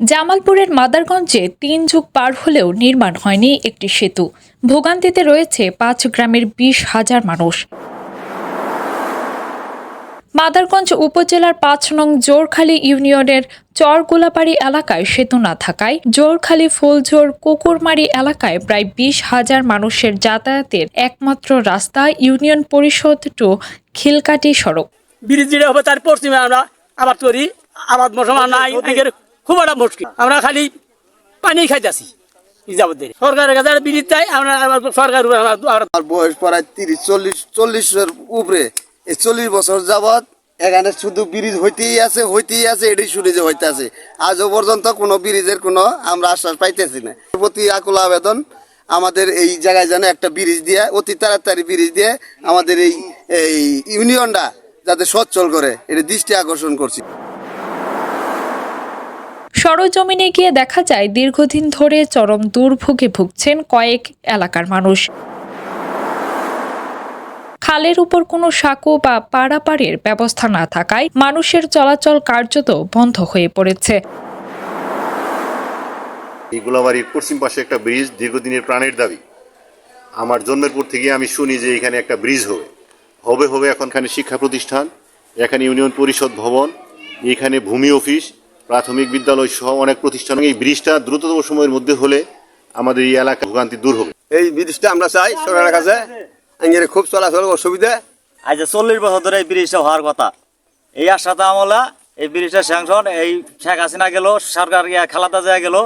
জামালপুরের মাদারগঞ্জে তিন যুগ পার হলেও নির্মাণ হয়নি একটি সেতু। ভোগান্তিতে রয়েছে পাঁচ গ্রামের বিশ হাজার মানুষ। মাদারগঞ্জ উপজেলার পাঁচ নং জোরখালী ইউনিয়নের চরগোলাপাড়ি এলাকায় সেতু না থাকায় জোরখালী ফুলঝোর কুকুরমারি এলাকায় প্রায় বিশ হাজার মানুষের যাতায়াতের একমাত্র রাস্তা ইউনিয়ন পরিষদ টু খিলকাটি সড়ক। হবে তার পশ্চিমে আমরা করি। আবাদ মুসলমান নাই খুব একটা মুশকিল। আমরা খালি পানি খাইতেছি সরকারের বয়স প্রায় চল্লিশ উপরে। চল্লিশ বছর যাবৎ এখানে শুধু হইতেই আছে হইতেই আছে পর্যন্ত কোনো ব্রিজের কোনো আমরা আশ্বাস পাইতেছি না। প্রতি আকুল আবেদন আমাদের এই জায়গায় যেন একটা ব্রিজ দিয়ে, অতি তাড়াতাড়ি ব্রিজ দিয়ে আমাদের এই এই ইউনিয়নটা যাতে সচ্ছল করে, এটা দৃষ্টি আকর্ষণ করছি। সরজমিনে গিয়ে দেখা যায়, দীর্ঘদিন ধরে চরম দুর্ভোগে ভুগছেন কয়েক এলাকার মানুষ। খালের উপর কোনো সাঁকো বা পারাপারের ব্যবস্থা না থাকায় মানুষের চলাচল কার্যত বন্ধ হয়ে পড়েছে। এই গোলাবাড়ির পশ্চিম পাশে একটা ব্রিজ, দীর্ঘদিনের প্রাণের দাবি। আমার জন্মের পর থেকে আমি শুনি যে এখানে একটা ব্রিজ হবে। হবে হবে এখনখানে শিক্ষা প্রতিষ্ঠান, এখানে ইউনিয়ন পরিষদ ভবন, এখানে ভূমি অফিস প্রাথমিক বিদ্যালয় সহ অনেক প্রতিষ্ঠান এই ব্রিজটা দ্রুততম সময়ের মধ্যে হলে আমাদের এই এলাকা ভোগান্তি দূর হবে। এই ব্রিজটা আমরা চাই সরকারের কাছে। আঙ্গের খুব চলাচল অসুবিধা। আজ চল্লিশ বছর ধরে এই ব্রিজটা হওয়ার কথা। এই আশাতে আমলা এই ব্রিজটা স্যাংশন এই শেখ হাসিনা গেল সরকার খেলাতে যায় গেল।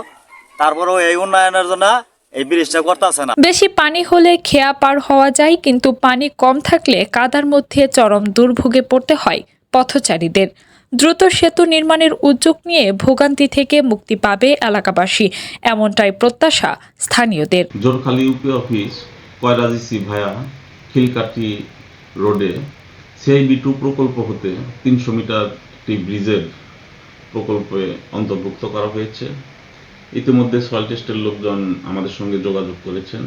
তারপরেও এই উন্নয়নের জন্য এই ব্রিজটা করতেছে না। বেশি পানি হলে খেয়া পার হওয়া যায় কিন্তু পানি কম থাকলে কাদার মধ্যে চরম দুর্ভোগে পড়তে হয় পথচারীদের। দ্রুত সেতু নির্মাণের উদ্যোগ নিয়ে ভোগান্তি থেকে মুক্তি পাবে এলাকাবাসী। এমনটাই প্রত্যাশা স্থানীয়দের। জোরখালী ইউপি অফিস কয়রাজিসি ভায়া খিলকাঠি রোডে সিআইবি টু প্রকল্প হতে তিনশো মিটার একটি ব্রিজের প্রকল্পে অন্তর্ভুক্ত করা হয়েছে। ইতিমধ্যে সয়েল টেস্টের লোকজন আমাদের সঙ্গে যোগাযোগ করেছেন।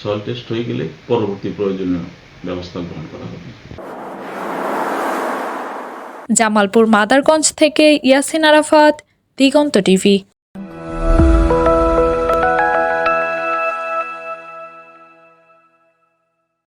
সয়েল টেস্ট হয়ে গেলে পরবর্তী প্রয়োজনীয় ব্যবস্থা গ্রহণ করা হবে। জামালপুর মাদারগঞ্জ থেকে ইয়াসিন আরাফাত দিগন্ত টিভি।